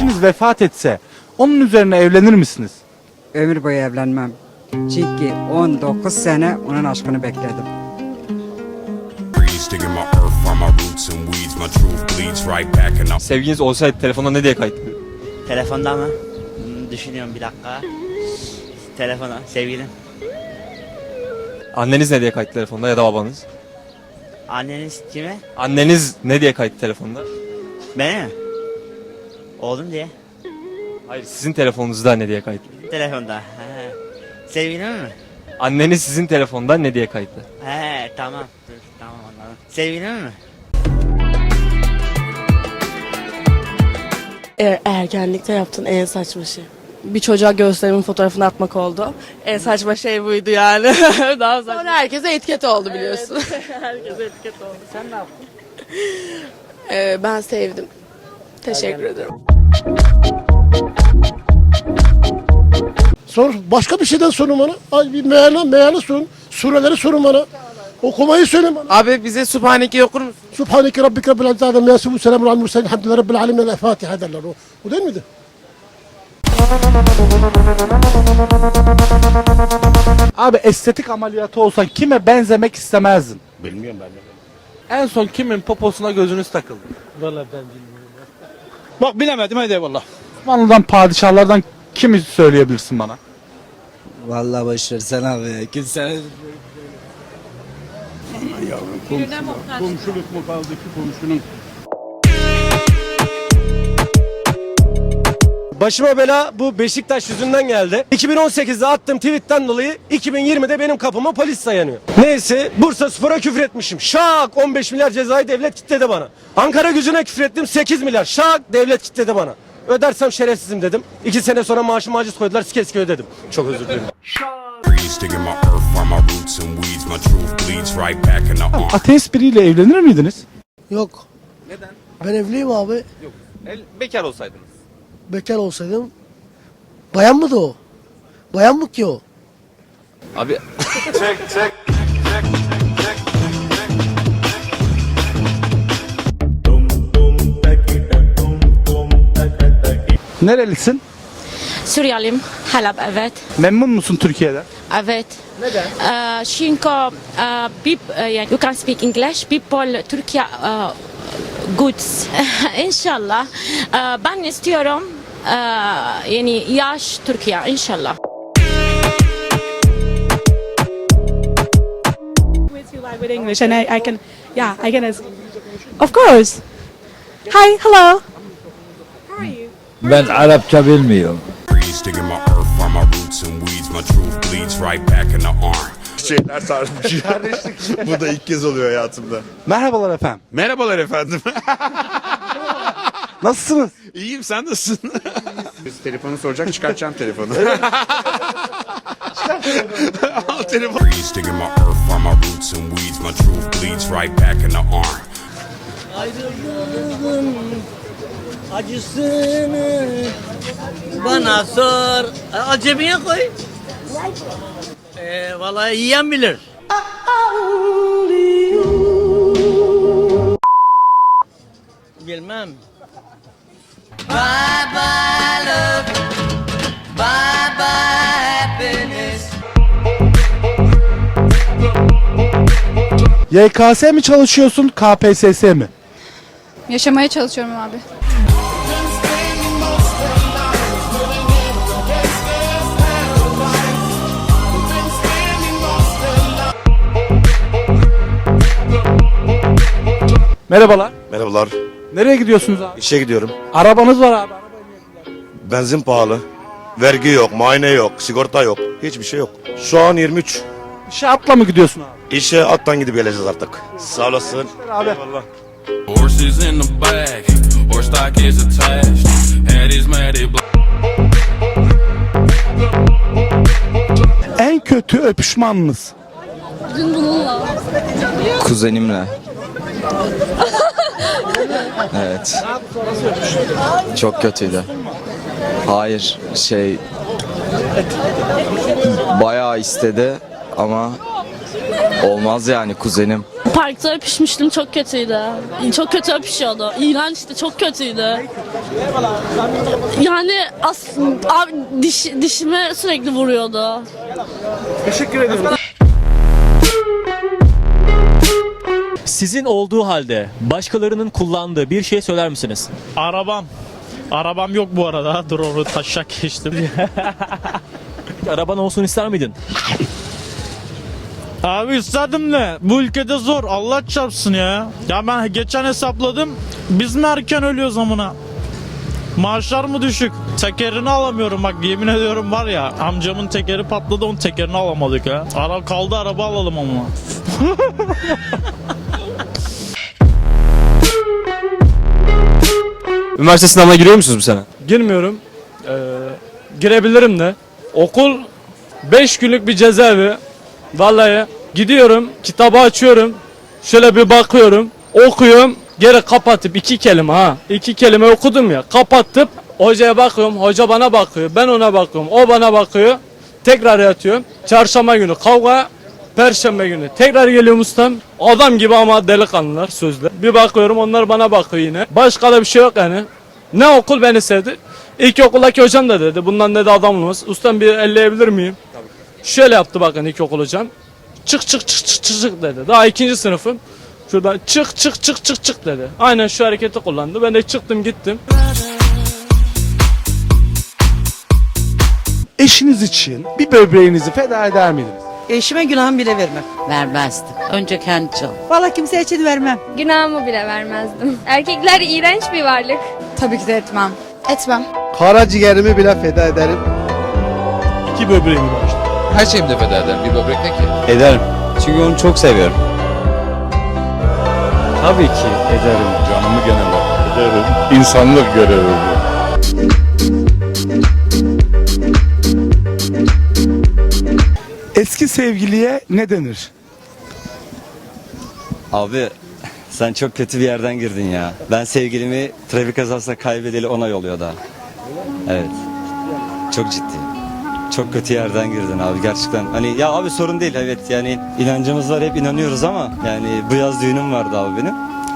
eşiniz vefat etse onun üzerine evlenir misiniz? Ömür boyu evlenmem. Çünkü 19 sene onun aşkını bekledim. Sevginiz olsaydı telefonda ne diye kayıtlı? Telefonda mı? Hmm, düşünüyorum bir dakika. Telefona, sevgilim. Anneniz ne diye kayıtlı telefonda ya da babanız? Anneniz kime? Anneniz ne diye kayıtlı telefonda? Beni mi? Oğlum diye. Hayır sizin telefonunuzda ne diye kayıtlı? Telefonda. He. Sevgilim mi? Anneniz sizin telefonda ne diye kayıtlı? He tamam. Dur, tamam anladım. Sevgilim mi? E- ergenlikte yaptığın en saçma şey. Bir çocuğa gösterimin fotoğrafını atmak oldu. En saçma şey buydu yani. Daha saçma. Sonra herkese etiket oldu biliyorsun. Herkese etiket oldu. Sen ne yaptın? Ee, ben sevdim. Teşekkür ederim. Sor. Başka bir şeyden sorun bana. Ay bir meyana, meyana sorun. Sureleri sorun bana. Okumayı söyle bana. Abi bize Subhaneke okur musun? Subhaneke Rabbike Rabbil Amma Yasifun Selamun Aleyhi Mursalin Hamdülillah Rabbil Alemin El Fatiha derler o. O değil miydi? Abi estetik ameliyatı olsan kime benzemek istemezdin? Bilmiyorum ben. En son kimin poposuna gözünüz takıldı? Bak bilemedim hadi eyvallah. Osmanlı'dan padişahlardan kimi söyleyebilirsin bana? Vallahi boş ver sen abi. Kimse Komşuluk mu kaldı ki komşunun? Başıma bela bu Beşiktaş yüzünden geldi. 2018'de attığım tweetten dolayı 2020'de benim kapıma polis dayanıyor. Neyse Bursa Spor'a küfür etmişim. Şak 15 milyar cezayı devlet kitledi bana. Ankara gücüne küfür ettim 8 milyar. Şak devlet kitledi bana. Ödersem şerefsizim dedim. 2 sene sonra maaşımı aciz koydular sike sike ödedim. Çok özür dilerim. Ateist biriyle evlenir miydiniz? Yok. Neden? Ben evliyim abi. bekar olsaydınız. Bekar olsaydım. Bayan mıydı o? Bayan mı ki o? Abi Nerelisin? Suriyaliyim. Halep evet. Memnun musun Türkiye'den? Evet. Neden? Ee, çünkü e, peop- e, yani you can speak English. People Türkiye e, good. inşallah. E, ben istiyorum yani yaş Türkiye inşallah. With English and I, I can, yeah, I can ask. Of course. Hi, hello. How are you? Ben Arapça bilmiyorum. digging my earth from my roots and weeds. My truth bleeds right back and I'm şeyler sarmış. Bu da ilk kez oluyor hayatımda. Merhabalar efendim. Merhabalar efendim. Nasılsınız? İyiyim sen nasılsın? Biz telefonu soracak çıkartacağım telefonu. Al telefonu. breeze digging my earth from my roots and weeds. My truth bleeds right back and I'm Acısını bana sor. Al cebine koy. Ee, vallahi yiyen bilir. Bilmem. YKS mi çalışıyorsun KPSS mi? Yaşamaya çalışıyorum abi. Merhabalar. Merhabalar. Nereye gidiyorsunuz abi? İşe gidiyorum. Arabanız var abi. Benzin pahalı. Vergi yok, muayene yok, sigorta yok. Hiçbir şey yok. Şu an 23. İşe atla mı gidiyorsun abi? İşe attan gidip geleceğiz artık. Sağ olasın. Abi. Eyvallah. Horses in the bag, horse stock is attached. Head is matted En kötü öpüşmanınız. Kuzenimle. evet. Çok kötüydü. Hayır şey bayağı istedi ama olmaz yani kuzenim. Parkta öpüşmüştüm çok kötüydü. Çok kötü öpüşüyordu. İğrençti çok kötüydü. Yani aslında diş, dişime sürekli vuruyordu. Teşekkür ederim. Sizin olduğu halde başkalarının kullandığı bir şey söyler misiniz? Arabam. Arabam yok bu arada. Dur onu taşak geçtim. Araban olsun ister miydin? Abi istedim de bu ülkede zor. Allah çarpsın ya. Ya ben geçen hesapladım. Biz mi erken ölüyoruz amına? Maaşlar mı düşük? Tekerini alamıyorum bak yemin ediyorum var ya amcamın tekeri patladı onun tekerini alamadık ya. Ara kaldı araba alalım ama. Üniversite sınavına giriyor musunuz bu sene? Girmiyorum. Ee, girebilirim de. Okul 5 günlük bir cezaevi. Vallahi gidiyorum, kitabı açıyorum. Şöyle bir bakıyorum, okuyorum. Geri kapatıp iki kelime ha. iki kelime okudum ya. Kapatıp hocaya bakıyorum. Hoca bana bakıyor. Ben ona bakıyorum. O bana bakıyor. Tekrar yatıyorum. Çarşamba günü kavga. Perşembe günü tekrar geliyorum ustam. Adam gibi ama delikanlılar sözle. Bir bakıyorum onlar bana bakıyor yine. Başka da bir şey yok yani. Ne okul beni sevdi. İlk okuldaki hocam da dedi. Bundan dedi adam olmaz. Ustam bir elleyebilir miyim? Şöyle yaptı bakın ilkokul hocam. Çık çık çık çık çık çık dedi. Daha ikinci sınıfım. Şuradan çık çık çık çık çık dedi. Aynen şu hareketi kullandı. Ben de çıktım gittim. Eşiniz için bir böbreğinizi feda eder miydiniz? Eşime günahımı bile vermem. Vermezdim. Önce kendi çal. Valla kimse için vermem. Günahımı bile vermezdim. Erkekler iğrenç bir varlık. Tabii ki de etmem. Etmem. Karaciğerimi bile feda ederim. İki böbreğimi bağışladım. Her şeyimde feda ederim. Bir böbrek ne ki? Ederim. Çünkü onu çok seviyorum. Tabii ki ederim. Canımı gene ederim. İnsanlık görevi bu. Eski sevgiliye ne denir? Abi sen çok kötü bir yerden girdin ya. Ben sevgilimi trafik kazasında kaybedeli ona oluyor da. Evet. Çok ciddi. Çok kötü yerden girdin abi gerçekten. Hani ya abi sorun değil evet yani inancımız var hep inanıyoruz ama yani bu yaz düğünüm vardı abi benim.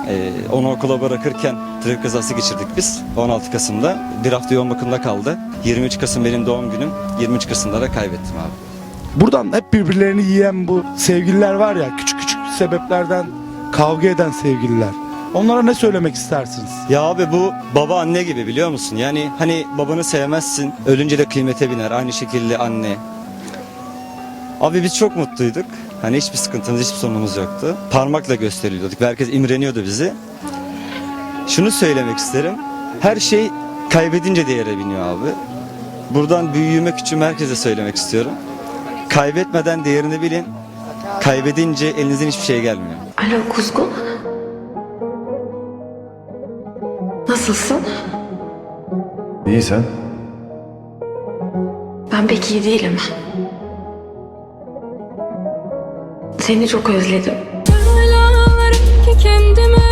Ee, onu okula bırakırken trafik kazası geçirdik biz 16 Kasım'da. Bir hafta yoğun bakımda kaldı. 23 Kasım benim doğum günüm. 23 Kasım'da da kaybettim abi. Buradan hep birbirlerini yiyen bu sevgililer var ya küçük küçük sebeplerden kavga eden sevgililer. Onlara ne söylemek istersiniz? Ya abi bu baba anne gibi biliyor musun? Yani hani babanı sevmezsin, ölünce de kıymete biner. Aynı şekilde anne. Abi biz çok mutluyduk. Hani hiçbir sıkıntımız, hiçbir sorunumuz yoktu. Parmakla gösteriliyorduk ve herkes imreniyordu bizi. Şunu söylemek isterim. Her şey kaybedince değere biniyor abi. Buradan büyüğüme küçüğüme herkese söylemek istiyorum. Kaybetmeden değerini bilin. Kaybedince elinizden hiçbir şey gelmiyor. Alo Kuzgun. Nasılsın? İyi sen? Ben pek iyi değilim. Seni çok özledim. kendime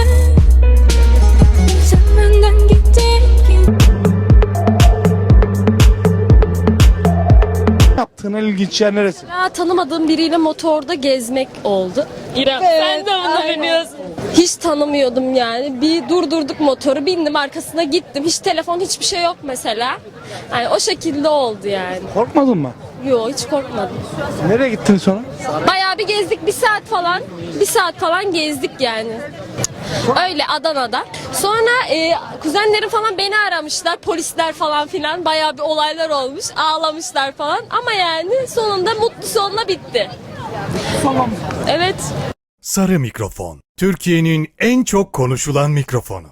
Yaptığın en ilginç yer neresi? Ya tanımadığım biriyle motorda gezmek oldu. İrem sen de onu biliyorsun. Hiç tanımıyordum yani. Bir durdurduk motoru, bindim arkasına gittim. Hiç telefon, hiçbir şey yok mesela. Yani o şekilde oldu yani. Korkmadın mı? Yo hiç korkmadım. Nereye gittin sonra? Bayağı bir gezdik bir saat falan. Bir saat falan gezdik yani. Öyle Adana'da. Sonra e, kuzenlerim falan beni aramışlar. Polisler falan filan. Bayağı bir olaylar olmuş. Ağlamışlar falan. Ama yani sonunda mutlu sonla bitti. Evet. Sarı mikrofon. Türkiye'nin en çok konuşulan mikrofonu.